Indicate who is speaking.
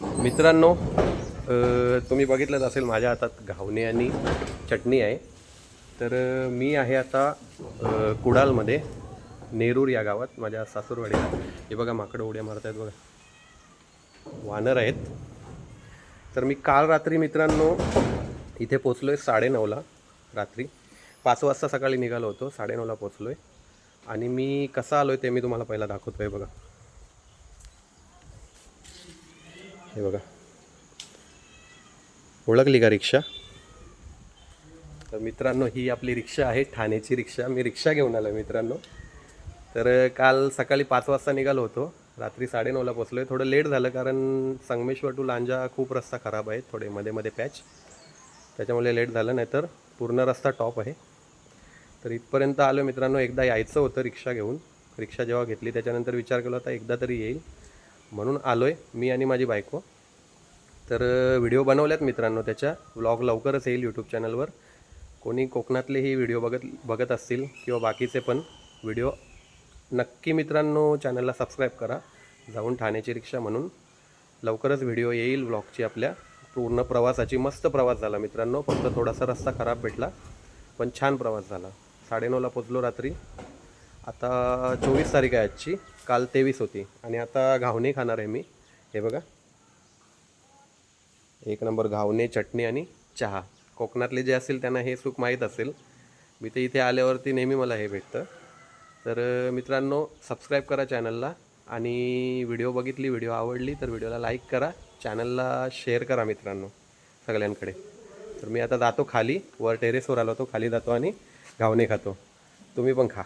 Speaker 1: मित्रांनो तुम्ही बघितलंच असेल माझ्या हातात घावणे आणि चटणी आहे. तर मी आहे आता कुडालमध्ये नेरूर या गावात माझ्या सासूरवाडीला. हे बघा माकडं उड्या मारत आहेत बघा. वानर आहेत. तर मी काल रात्री मित्रांनो इथे पोचलो आहे साडेनऊला रात्री. पाच वाजता सकाळी निघालो होतो साडेनऊला पोचलो आहे आणि मी कसा आलो आहे ते मी तुम्हाला पहिला दाखवतो आहे बघा. हे बघा. ओळखली का रिक्षा? तर मित्रांनो ही आपली रिक्षा आहे ठाण्याची रिक्षा. मी रिक्षा घेऊन आलो मित्रांनो. तर काल सकाळी पाच वाजता निघालो होतो. रात्री साडेनऊला पोचलो आहे थोडं लेट झालं कारण संगमेश्वर टू लांजा खूप रस्ता खराब आहे. थोडे मध्ये मध्ये पॅच. त्याच्यामुळे लेट झालं नाहीतर पूर्ण रस्ता टॉप आहे. तर इथपर्यंत आलो मित्रांनो एकदा यायचं होतं रिक्षा घेऊन. रिक्षा जेव्हा घेतली त्याच्यानंतर विचार केला होता एकदा तरी येईल. म्हणून आलो आहे मी आणि माझी बायको. तर व्हिडिओ बनवल्यात मित्रांनो त्याच्या. व्लॉग लवकरच येईल यूट्यूब चॅनलवर. कोणी कोकणातलेही व्हिडिओ बघत बघत असतील किंवा बाकीचे पण व्हिडिओ नक्की मित्रांनो चॅनलला सबस्क्राईब करा. जाऊन ठाण्याची रिक्षा म्हणून. लवकरच व्हिडिओ येईल व्लॉगची आपल्या. पूर्ण प्रवासाची मस्त प्रवास झाला मित्रांनो. फक्त थोडासा रस्ता खराब भेटला पण छान प्रवास झाला. साडेनऊला पोचलो रात्री. आता चोवीस तारीख आहे आजची. काल तेवीस होती. आणि आता घावणे खाणार आहे मी. हे बघा. एक नंबर घावणे चटणी आणि चहा. कोकणातले जे असतील त्यांना हे सुख माहीत असेल. मी ते इथे आल्यावरती नेहमी मला हे भेटतं. तर मित्रांनो सबस्क्राईब करा चॅनलला आणि व्हिडिओ बघितली व्हिडिओ आवडली तर व्हिडिओला लाईक करा. चॅनलला शेअर करा मित्रांनो सगळ्यांकडे. तर मी आता जातो खाली. वर टेरेसवर आलो होतो. खाली जातो आणि घावणे खातो. तुम्ही पण खा.